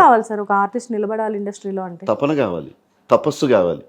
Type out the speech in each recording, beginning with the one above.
కావాలి సార్? ఒక ఆర్టిస్ట్ నిలబడాలి ఇండస్ట్రీలో అంటే? తపన కావాలి. తపస్సు కావాలి.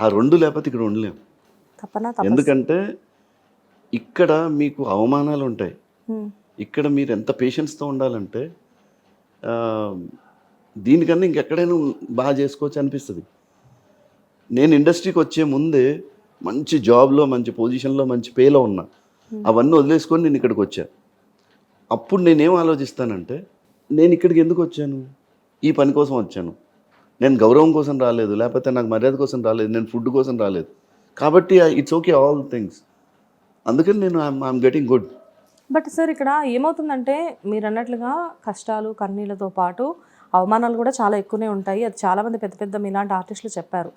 ఆ రెండు లేకపోతే ఇక్కడ ఉండలేం. తప్పనా తప్ప ఎందుకంటే ఇక్కడ మీకు అవమానాలు ఉంటాయి. ఇక్కడ మీరు ఎంత పేషెన్స్తో ఉండాలంటే దీనికన్నా ఇంకెక్కడైనా బాగా చేసుకోవచ్చు అనిపిస్తుంది. నేను ఇండస్ట్రీకి వచ్చే ముందే మంచి జాబ్లో మంచి పొజిషన్లో మంచి పేలో ఉన్నా. అవన్నీ వదిలేసుకొని నేను ఇక్కడికి వచ్చా. అప్పుడు నేనేం ఆలోచిస్తానంటే నేను ఇక్కడికి ఎందుకు వచ్చాను? ఈ పని కోసం వచ్చాను. నేను గౌరవం కోసం రాలేదు లేకపోతే నాకు మర్యాద కోసం రాలేదు నేను ఫుడ్ కోసం రాలేదు. కాబట్టి ఇట్స్ ఓకే ఆల్ థింగ్స్ అందుకని నేను I'm getting good but sir ఇక్కడ ఏమవుతుందంటే మీరు అన్నట్లుగా కష్టాలు కన్నీళ్ళతో పాటు అవమానాలు కూడా చాలా ఎక్కువనే ఉంటాయి. అది చాలామంది పెద్ద పెద్ద మీలాంటి ఆర్టిస్టులు చెప్పారు.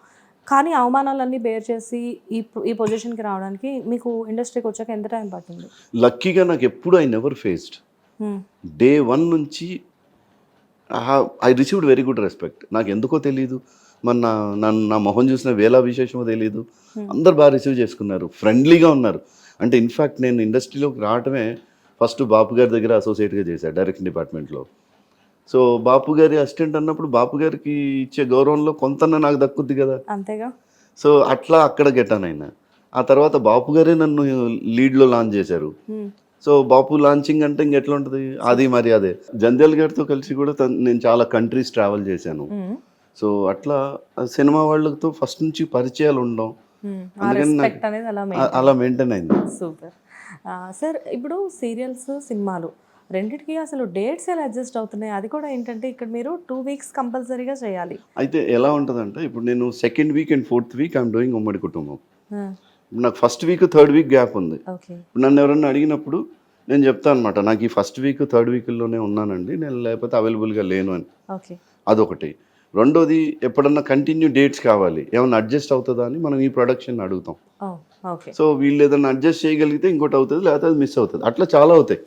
కానీ అవమానాలన్నీ బేర్ చేసి ఈ ఈ పొజిషన్కి రావడానికి మీకు ఇండస్ట్రీకి వచ్చాక ఎంత టైం పట్టింది? లక్కీగా నాకు ఎప్పుడు I never faced. Day one నుంచి I received very good respect. నాకు ఎందుకో తెలియదు మన నా నన్ను నా మొహం చూసిన వేలా విశేషమో తెలియదు అందరు బాగా రిసీవ్ చేసుకున్నారు. ఫ్రెండ్లీగా ఉన్నారు. అంటే ఇన్ఫ్యాక్ట్ నేను ఇండస్ట్రీలోకి రావటమే ఫస్ట్ బాపు గారి దగ్గర అసోసియేట్గా చేశాను డైరెక్షన్ డిపార్ట్మెంట్లో సో బాపు గారి అసిస్టెంట్ అన్నప్పుడు బాపు గారికి ఇచ్చే గౌరవంలో కొంత నాకు దక్కుద్ది కదా. అంతేగా? సో అట్లా అక్కడ గెటాన్ అయినా. ఆ తర్వాత బాపు గారే నన్ను లీడ్లో లాంచ్ చేశారు. సో బాపు లాంచింగ్ అంటే ఇంకెట్లా ఉంటుంది అది మరి అదే జంధ్యాల గారితో కలిసి కూడా నేను చాలా కంట్రీస్ ట్రావెల్ చేశాను. సో అట్లా సినిమా వాళ్ళతో ఫస్ట్ నుంచి పరిచయాలు ఉండడం. అలా మెయింటైన్ అయింది. సూపర్. సార్ ఇప్పుడు సీరియల్స్ సినిమాలు రెండిటికి అసలు డేట్స్ ఎలా అడ్జస్ట్ అవుతున్నాయి? అది కూడా ఏంటంటే ఇక్కడ మీరు టూ వీక్స్ కంపల్సరీగా చేయాలి. అయితే ఎలా ఉంటుందంటే ఇప్పుడు నేను second week and fourth week I'm doing ఉమ్మడి కుటుంబం. నాకు first week third week gap ఉంది. ఇప్పుడు నన్ను ఎవరన్నా అడిగినప్పుడు నేను చెప్తాను అనమాట నాకు ఈ ఫస్ట్ వీక్ థర్డ్ వీక్లోనే ఉన్నానండి నేను లేకపోతే అవైలబుల్గా లేను అని. అదొకటి. రెండోది ఎప్పుడన్నా కంటిన్యూ డేట్స్ కావాలి ఏమన్నా అడ్జస్ట్ అవుతుందా అని మనం ఈ ప్రొడక్షన్ అడుగుతాం. సో వీళ్ళు ఏదైనా అడ్జస్ట్ చేయగలిగితే ఇంకోటి అవుతుంది లేకపోతే అది మిస్ అవుతుంది. అట్లా చాలా అవుతాయి.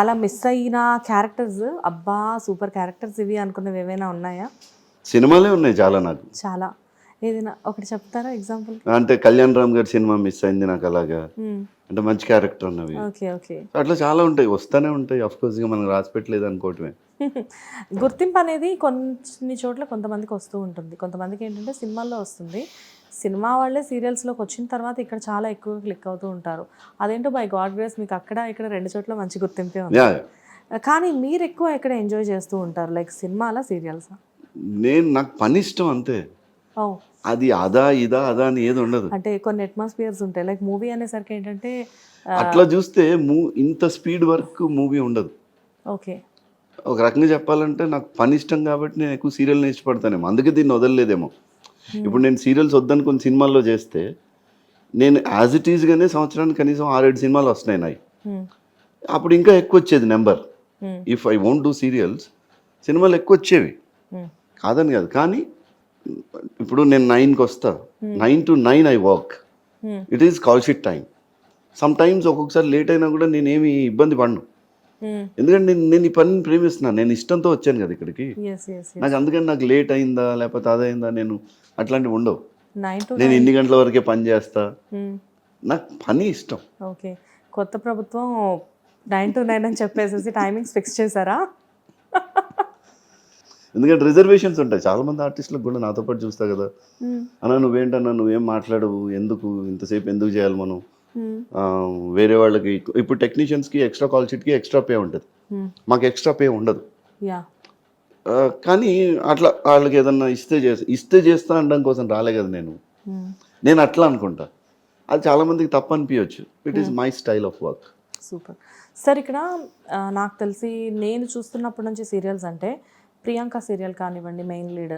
అలా మిస్ అయిన క్యారెక్టర్స్ అబ్బా సూపర్ క్యారెక్టర్స్ ఇవి అనుకున్నవి ఏమైనా ఉన్నాయా? సినిమాలే ఉన్నాయి చాలా నాకు. చాలా. ఏదైనా ఒకటి చెప్తారా ఎగ్జాంపుల్ అంటే కళ్యాణ్ రామ్ గారి సినిమా మిస్ అయింది నాకు అలాగా. అంటే మంచి క్యారెక్టర్ అన్నవి ఓకే ఓకే అట్లా చాలా ఉంటాయి. వస్తానే ఉంటాయి. అఫ్ కోర్స్ మనం రాసి పెట్టలేదు అనుకోవటమే. గుర్తింపు అనేది కొన్ని చోట్ల కొంతమందికి వస్తూ ఉంటుంది. కొంతమందికి ఏంటంటే సినిమాల్లో వస్తుంది. సినిమా వాళ్ళే సీరియల్స్లోకి వచ్చిన తర్వాత ఇక్కడ చాలా ఎక్కువ క్లిక్ అవుతూ ఉంటారు. అదేంటో బై గాడ్ గ్రేస్ మీకు అక్కడ ఇక్కడ రెండు చోట్ల మంచి గుర్తింపే ఉంది. కానీ మీరు ఎక్కువ ఎక్కడ ఎంజాయ్ చేస్తూ ఉంటారు? లైక్ సినిమాలా సీరియల్సా నేను నాకు పని ఇష్టం అంతే. ఓ అది అదా ఇదా అదా అని ఏది ఉండదు. అంటే కొన్ని అట్మాస్ఫియర్స్ ఉంటాయి. లైక్ మూవీ అనేసరికి ఏంటంటే అట్లా చూస్తే మూ ఇంత స్పీడ్ వర్క్ మూవీ ఉండదు. ఓకే. ఒక రకంగా చెప్పాలంటే నాకు పని ఇష్టం కాబట్టి నేను ఎక్కువ సీరియల్ని ఇష్టపడతానేమో. అందుకే దీన్ని వదలలేదేమో. ఇప్పుడు నేను సీరియల్స్ వద్దనుకుని సినిమాల్లో చేస్తే నేను యాజ్ ఇట్ ఈజ్గానే సంవత్సరానికి కనీసం ఆరేడు సినిమాలు వస్తున్నాయి నాయి అప్పుడు ఇంకా ఎక్కువ వచ్చేది number if I won't do serials సినిమాలు ఎక్కువ వచ్చేవి. కాదని కాదు. కానీ ఇప్పుడు నేను నైన్కి వస్తా. Nine to nine I walk it is call sheet time sometimes ఒక్కొక్కసారి లేట్ అయినా కూడా నేనేమి ఇబ్బంది పడను. ఎందుకంటే నేను నేను ఈ పనిని ప్రేమిస్తున్నాను నేను ఇష్టంతో వచ్చాను కదా ఇక్కడికి. నాకు అందుకని నాకు లేట్ అయిందా లేకపోతే అదైందా నేను అట్లాంటివి ఉండవు. నైన్ టు నేను ఇన్ని గంటల వరకే పని చేస్తా. నాకు పని ఇష్టం. ఓకే కొత్త ప్రభుత్వం నైన్ టు నైన్ అని చెప్పేసేసి టైమింగ్స్ ఫిక్స్ చేశారా? ఎందుకంటే రిజర్వేషన్స్ ఉంటాయి. చాలా మంది ఆర్టిస్టులకు కూడా నాతో పాటు చూస్తా కదా. అన్న నువ్వేంటన్నా నువ్వేం మాట్లాడవు. ఎందుకు? ఇంతసేపు ఎందుకు చేయాలి మనం? వేరే వాళ్ళకి ఇప్పుడు టెక్నీషియన్స్కి ఎక్స్ట్రా కాల్ షీట్కి ఎక్స్ట్రా పే ఉంటుంది. మాకు ఎక్స్ట్రా పే ఉండదు. కానీ అట్లా వాళ్ళకి ఏదన్నా ఇస్తే చేస్తా ఇస్తే చేస్తా అనడం కోసం రాలే కదా నేను. నేను అట్లా అనుకుంటా. అది చాలా మందికి తప్పు అనిపించవచ్చు it is my style of work super. Sir ఇక్కడ నాకు తెలిసి నేను చూస్తున్నప్పటి నుంచి సీరియల్స్ అంటే ప్రియాంక సీరియల్ కానివ్వండి మెయిన్ లీడ్.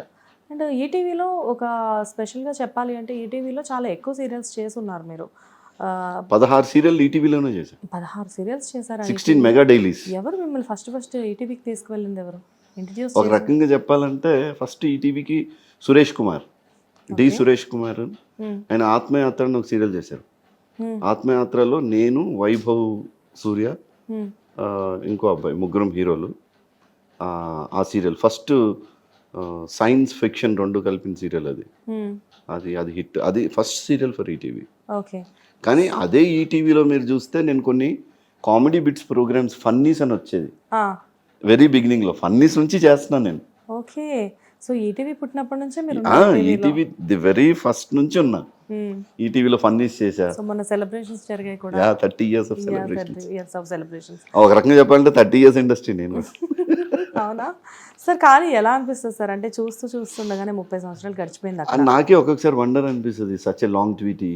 అండ్ ఈటీవీలో ఒక స్పెషల్గా చెప్పాలి అంటే ఈటీవీలో చాలా ఎక్కువ సీరియల్స్ చేస్తున్నారు మీరు. పదహారు సీరియల్ ఈటీవీలోనే చేశాను పదహారు సీరియల్స్ చేశారండి సిక్స్టీన్ మెగా డైలీస్. ఎవరు మిమ్మల్ని ఫస్ట్ ఫస్ట్ ఈటీవీకి తీసుకువెళ్ళింది ఎవరు? ఇంట్రడ్యూస్ ఒక రకంగా చెప్పాలంటే ఫస్ట్ ఈటీవీకి సురేష్ కుమార్ డి సురేష్ కుమార్ ఆయన ఆత్మయాత్ర అని ఒక సీరియల్ చేశారు. ఆత్మయాత్రలో నేను వైభవ్ సూర్య ఆ, ఇంకో అబ్బాయి ముగ్గురం హీరోలు. ఆ, సీరియల్. ఫస్ట్ సైన్స్ ఫిక్షన్ రెండు కలిపిన సీరియల్ అది. అది అది హిట్. అది first serial for ETV. Okay. కానీ అదే ఈటీవీలో మీరు చూస్తే నేను కొన్ని కామెడీ బిట్స్ ప్రోగ్రామ్స్ ఫన్నీస్ అని వచ్చేది. వెరీ బిగినింగ్లో ఫన్నీస్ నుంచి చేస్తున్నాను నేను. ఓకే. సో ఈటీవీ పుట్టినప్పటి నుంచే మీరు ఈటీవీ ది వెరీ ఫస్ట్ నుంచి ఉన్నా. ఈటీవీలో ఫన్నీస్ చేశా. సో మన సెలబ్రేషన్స్ జరిగాయి కూడా. Yeah thirty years of celebration years of celebrations. ఒక రకంగా చెప్పాలంటే థర్టీ ఇయర్స్ ఇండస్ట్రీ నేను. అవునా? సార్ కానీ ఎలా అనిపిస్తుంది సార్? అంటే చూస్తూ చూస్తుండగానే ముప్పై సంవత్సరాలు గడిచిపోయింది నాకే ఒక్కొక్కసారి వండర్ అనిపిస్తుంది. Such a long Tweety.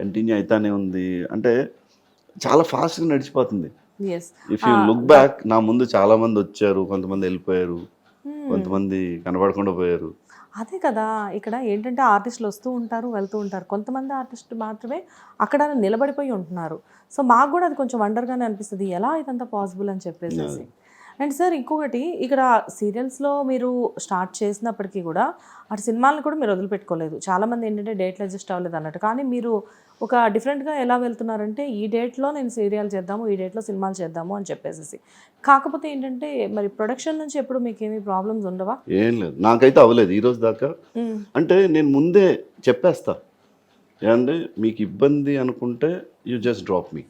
Continue అయితానే ఉంది. అంటే చాలా ఫాస్ట్గా నడిచిపోతుంది. ఇఫ్ యూ లుక్ బ్యాక్ నా ముందు చాలా మంది వచ్చారు. కొంతమంది వెళ్ళిపోయారు. కొంతమంది కనబడకుండా పోయారు. అదే కదా. ఇక్కడ ఏంటంటే ఆర్టిస్టులు వస్తూ ఉంటారు వెళ్తూ ఉంటారు. కొంతమంది ఆర్టిస్టులు మాత్రమే అక్కడ నిలబడిపోయి ఉంటున్నారు. సో మాకు కూడా అది కొంచెం వండర్గానే అనిపిస్తుంది. ఎలా ఇదంతా పాసిబుల్ అని చెప్పేసి అండ్ సార్ ఇంకొకటి ఇక్కడ సీరియల్స్లో మీరు స్టార్ట్ చేసినప్పటికీ కూడా అటు సినిమాలను కూడా మీరు వదిలిపెట్టుకోలేదు. చాలామంది ఏంటంటే డేట్లు అడ్జస్ట్ అవ్వలేదు అన్నట్టు. కానీ మీరు ఒక డిఫరెంట్గా ఎలా వెళ్తున్నారంటే ఈ డేట్లో నేను సీరియల్ చేద్దాము ఈ డేట్లో సినిమాలు చేద్దాము అని చెప్పేసి కాకపోతే ఏంటంటే మరి ప్రొడక్షన్ నుంచి ఎప్పుడు మీకు ఏమీ ప్రాబ్లమ్స్ ఉండవా? ఏం లేదు. నాకైతే అవ్వలేదు ఈ రోజు దాకా. అంటే నేను ముందే చెప్పేస్తా. ఏమంటే మీకు ఇబ్బంది అనుకుంటే యూ జస్ట్ డ్రాప్ మీ.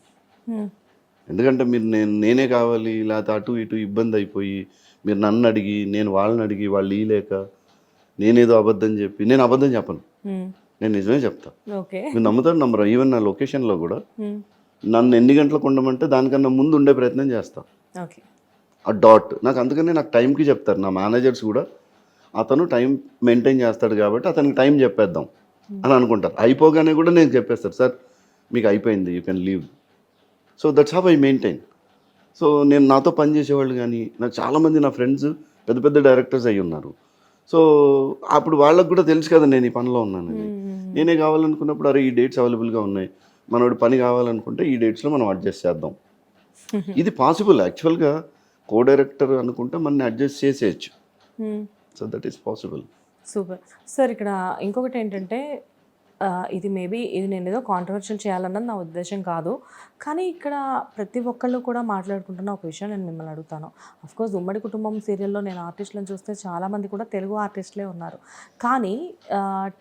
ఎందుకంటే మీరు నేను నేనే కావాలి లేకపోతే అటు ఇటు ఇబ్బంది అయిపోయి మీరు నన్ను అడిగి నేను వాళ్ళని అడిగి వాళ్ళు ఇలేక నేనేదో అబద్ధం చెప్పి నేను అబద్ధం చెప్పను. నేను నిజమే చెప్తా. మీరు నమ్ముతారు నమ్మరు ఈవెన్ నా లొకేషన్లో కూడా. నన్ను ఎన్ని గంటలకు ఉండమంటే దానికన్నా ముందు ఉండే ప్రయత్నం చేస్తా. ఓకే. ఆ డాట్ నాకు అందుకనే నాకు టైంకి చెప్తారు. నా మేనేజర్స్ కూడా అతను టైం మెయింటైన్ చేస్తాడు కాబట్టి అతనికి టైం చెప్పేద్దాం అని అనుకుంటారు. అయిపోగానే కూడా నేను చెప్పేస్తాను. సార్ మీకు అయిపోయింది. You can leave so that's how I maintain so నేను నాతో పనిచేసేవాళ్ళు కానీ నాకు చాలామంది నా ఫ్రెండ్స్ పెద్ద పెద్ద డైరెక్టర్స్ అయి ఉన్నారు. సో అప్పుడు వాళ్ళకు కూడా తెలుసు కదా నేను ఈ పనిలో ఉన్నానని. నేనే కావాలనుకున్నప్పుడు అరే ఈ డేట్స్ అవైలబుల్గా ఉన్నాయి. మనోడు పని కావాలనుకుంటే ఈ డేట్స్లో మనం అడ్జస్ట్ చేద్దాం. ఇది పాసిబుల్ యాక్చువల్గా కో డైరెక్టర్ అనుకుంటే మన అడ్జస్ట్ చేసేయచ్చు. So that is possible super sir ఇక్కడ ఇంకొకటి ఏంటంటే ఇది మేబీ ఇది నేను ఏదో కాంట్రవర్షియల్ చేయాలన్నది నా ఉద్దేశం కాదు. కానీ ఇక్కడ ప్రతి ఒక్కళ్ళు కూడా మాట్లాడుకుంటున్న ఒక విషయం నేను మిమ్మల్ని అడుగుతాను. కోర్స్ ఉమ్మడి కుటుంబం సీరియల్లో నేను ఆర్టిస్టులను చూస్తే చాలామంది కూడా తెలుగు ఆర్టిస్టులే ఉన్నారు. కానీ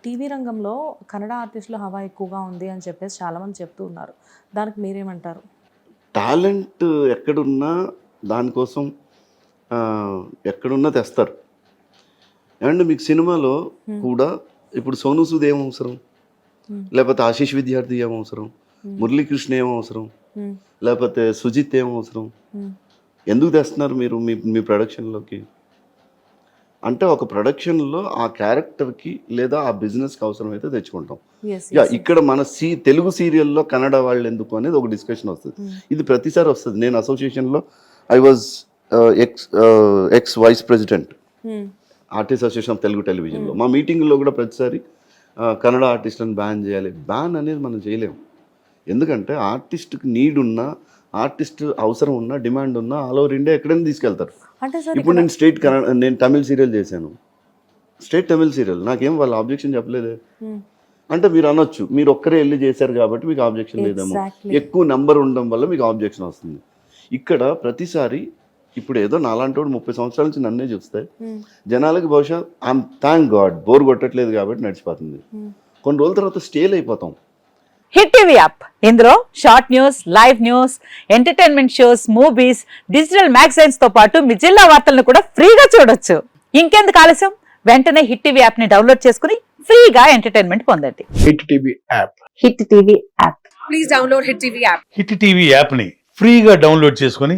టీవీ రంగంలో కన్నడ ఆర్టిస్టులు హవా ఎక్కువగా ఉంది అని చెప్పేసి చాలామంది చెప్తూ ఉన్నారు. దానికి మీరేమంటారు? టాలెంట్ ఎక్కడున్నా దానికోసం ఎక్కడున్నా తెస్తారు. అండ్ మీకు సినిమాలో కూడా ఇప్పుడు సోను సూద్ ఏం అవసరం. లేకపోతే ఆశీష్ విద్యార్థి ఏం అవసరం? మురళీకృష్ణ ఏం అవసరం. లేకపోతే సుజిత్ ఏం అవసరం. ఎందుకు తెస్తున్నారు మీరు మీ మీ ప్రొడక్షన్లోకి? అంటే ఒక ప్రొడక్షన్లో ఆ క్యారెక్టర్కి లేదా ఆ బిజినెస్కి అవసరం అయితే తెచ్చుకుంటాం యా. ఇక్కడ మన సీ తెలుగు సీరియల్లో కన్నడ వాళ్ళు ఎందుకు అనేది ఒక డిస్కషన్ వస్తుంది. ఇది ప్రతిసారి వస్తుంది. నేను అసోసియేషన్లో I was ex ex vice president. Hmm. Artist association of Telugu టెలివిజన్లో. మా మీటింగ్లో కూడా ప్రతిసారి కన్నడ ఆర్టిస్టులను బ్యాన్ చేయాలి. బ్యాన్ అనేది మనం చేయలేము ఎందుకంటే ఆర్టిస్ట్కి నీడ్ ఉన్నా ఆర్టిస్ట్ అవసరం ఉన్నా డిమాండ్ ఉన్నా ఆల్ ఓవర్ ఇండియా ఎక్కడైనా తీసుకెళ్తారు. ఇప్పుడు నేను స్టేట్ కన్నడ నేను తమిళ్ సీరియల్ చేశాను. స్టేట్ తమిళ్ సీరియల్ నాకేం వాళ్ళ ఆబ్జెక్షన్ చెప్పలేదే. మ్మ్. అంటే మీరు అనొచ్చు మీరు ఒక్కరే వెళ్ళి చేశారు కాబట్టి మీకు ఆబ్జెక్షన్ లేదేమో. ఎక్కువ నెంబర్ ఉండడం వల్ల మీకు ఆబ్జెక్షన్ వస్తుంది. ఇక్కడ ప్రతిసారి ఇప్పుడు ఏదో నాలాంటి వాడు ముప్పై సంవత్సరాల నుంచి నన్నే చూస్తే మ్మ్. జనాలకి బహుశా ఐమ్ థ్యాంక్ గాడ్ బోర్ కొట్టట్లేదు కాబట్టి నడిచిపోతుంది. మ్మ్. కొన్ని రోజుల తర్వాత స్టేల్ అయిపోతాం. Hit TV app. ఇందులో short news live news entertainment shows movies digital మ్యాగజైన్స్తో పాటు మీ జిల్లా వార్తలను కూడా ఫ్రీగా చూడొచ్చు. ఇంకెందుకు ఆలస్యం? వెంటనే హిట్ టీవీ యాప్ని డౌన్లోడ్ చేసుకుని ఫ్రీగా ఎంటర్టైన్మెంట్ పొందండి. Hit TV app. Hit TV app. Hit TV యాప్ని ఫ్రీగా డౌన్లోడ్ చేసుకొని